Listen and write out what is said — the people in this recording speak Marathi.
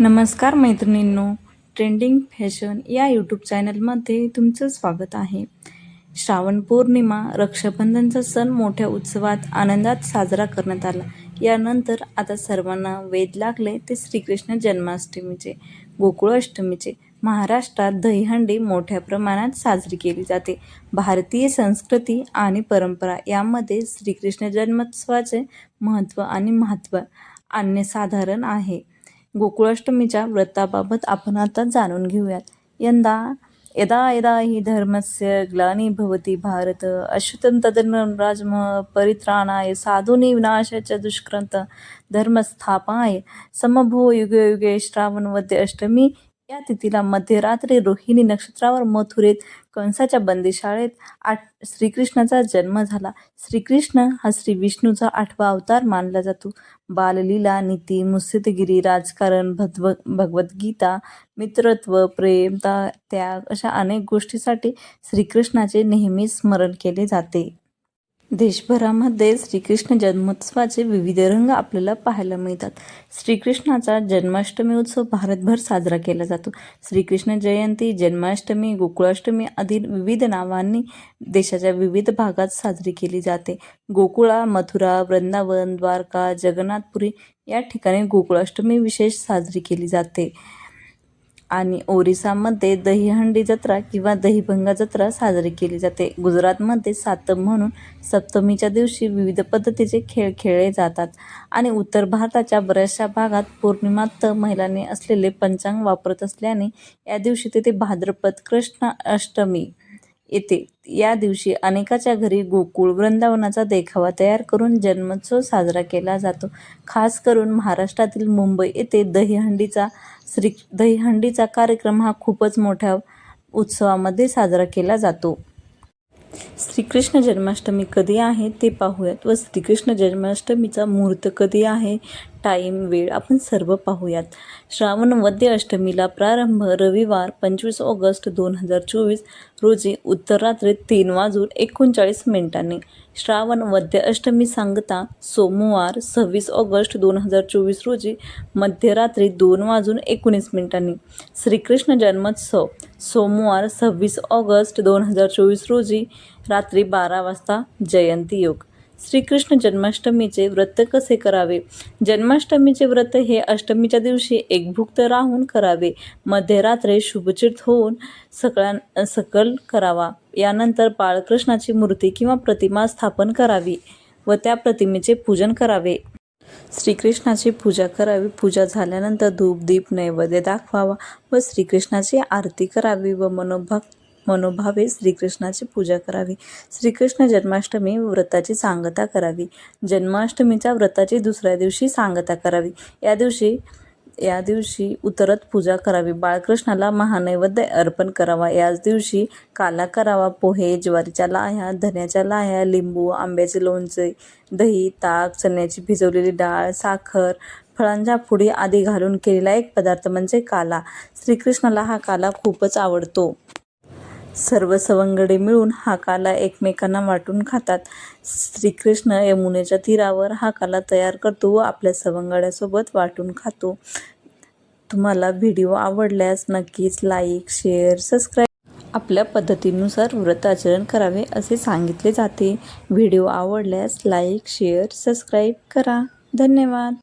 नमस्कार मैत्रिणींनो ट्रेंडिंग फॅशन या यूट्यूब चॅनलमध्ये तुमचं स्वागत आहे. श्रावण पौर्णिमा रक्षाबंधनचा सण मोठ्या उत्सवात आनंदात साजरा करण्यात आला. यानंतर आता सर्वांना वेद लागले ते श्रीकृष्ण जन्माष्टमीचे गोकुळाष्टमीचे महाराष्ट्रात दहीहंडी मोठ्या प्रमाणात साजरी केली जाते. भारतीय संस्कृती आणि परंपरा यामध्ये श्रीकृष्ण जन्मोत्सवाचे महत्त्व आणि महत्त्व अन्यसाधारण आहे. गोकुळाष्टमीच्या व्रताबाबत आपण आता जाणून घेऊयात. यंदा यदा यदा हि धर्मस्य ग्लानी भवती भारत अश्युतं तदन राजम परित्राणाय साधूनि विनाशाच्या दुष्कृत धर्मस्थापाय समभो युगे युगे श्रावणवद्य अष्टमी या तिथीला मध्यरात्री रोहिणी नक्षत्रावर मथुरेत कंसाच्या बंदीशाळेत आठ श्रीकृष्णाचा जन्म झाला. श्रीकृष्ण हा श्री विष्णूचा आठवा अवतार मानला जातो. बाललीला नीती मुस्सिदगिरी राजकारण भगव भगवद्गीता मित्रत्व प्रेम ता त्याग अशा अनेक गोष्टीसाठी श्रीकृष्णाचे नेहमी स्मरण केले जाते. देशभरामध्ये श्रीकृष्ण जन्मोत्सवाचे विविध रंग आपल्याला पाहायला मिळतात. श्रीकृष्णाचा जन्माष्टमी उत्सव भारतभर साजरा केला जातो. श्रीकृष्ण जयंती जन्माष्टमी गोकुळाष्टमी आदी विविध नावांनी देशाच्या विविध भागात साजरी केली जाते. गोकुळा मथुरा वृंदावन द्वारका जगन्नाथपुरी या ठिकाणी गोकुळाष्टमी विशेष साजरी केली जाते. आणि ओरिसामध्ये दहीहंडी जत्रा किंवा दहीभंगा जत्रा साजरी केली जाते. गुजरातमध्ये सातम म्हणून सप्तमीच्या दिवशी विविध पद्धतीचे खेळ खेळले जातात आणि उत्तर भारताच्या बऱ्याचशा भागात पौर्णिमात महिलांनी असलेले पंचांग वापरत असल्याने या दिवशी तेथे भाद्रपद कृष्ण अष्टमी येते. या दिवशी अनेकाच्या घरी गोकुळ वृंदावनाचा देखावा तयार करून जन्मोत्सव साजरा केला जातो. खास करून महाराष्ट्रातील मुंबई येथे दहीहंडीचा श्री दहीहंडीचा कार्यक्रम हा खूपच मोठ्या उत्सवामध्ये साजरा केला जातो. श्रीकृष्ण जन्माष्टमी कधी आहे ते पाहूयात व श्रीकृष्ण जन्माष्टमीचा मुहूर्त कधी आहे टाईम वेळ आपण सर्व पाहूयात. श्रावण वद्य अष्टमीला प्रारंभ रविवार पंचवीस ऑगस्ट दोन हजार चोवीस रोजी उत्तररात्री तीन वाजून एकोणचाळीस मिनिटांनी. श्रावण वद्य अष्टमी सांगता सोमवार सव्वीस ऑगस्ट दोन हजार चोवीस रोजी मध्यरात्री दोन वाजून एकोणीस मिनिटांनी. श्रीकृष्ण जन्मोत्सव सोमवार सव्वीस ऑगस्ट दोन हजार चोवीस रोजी रात्री बारा वाजता जयंती योग. श्रीकृष्ण जन्माष्टमीचे व्रत कसे करावे? जन्माष्टमीचे व्रत हे अष्टमीच्या दिवशी एकभुक्त राहून करावे. मध्यरात्री शुभचित होऊन सकळ्या सकल करावा. यानंतर बाळकृष्णाची मूर्ती किंवा प्रतिमा स्थापन करावी व त्या प्रतिमेचे पूजन करावे. श्रीकृष्णाची पूजा करावी. पूजा झाल्यानंतर धूप दीप नैवेद्य दाखवावा व श्रीकृष्णाची आरती करावी व मनोभक्त मनोभावे श्रीकृष्णाची पूजा करावी. श्रीकृष्ण जन्माष्टमी व्रताची सांगता करावी. जन्माष्टमीच्या व्रताची दुसऱ्या दिवशी सांगता करावी. या दिवशी या दिवशी उतरत पूजा करावी. बाळकृष्णाला महानैवेद्य अर्पण करावा. याच दिवशी काला करावा पोहे ज्वारीच्या लाह्या धन्याच्या लाह्या लिंबू आंब्याचे लोणचे दही ताक चण्याची भिजवलेली डाळ साखर फळांच्या फुडी आदी घालून केलेला एक पदार्थ म्हणजे काला. श्रीकृष्णाला हा काला खूपच आवडतो. सर्व सवंगडे मिळून हा काला एकमेकांना वाटून खातात. श्रीकृष्ण यमुनेच्या तीरावर हा काला तयार करतो व आपल्या सवंगड्यासोबत वाटून खातो. तुम्हाला व्हिडिओ आवडल्यास नक्कीच लाईक शेअर सबस्क्राईब आपल्या पद्धतीनुसार व्रत आचरण करावे असे सांगितले जाते. व्हिडिओ आवडल्यास लाईक शेअर सबस्क्राईब करा. धन्यवाद.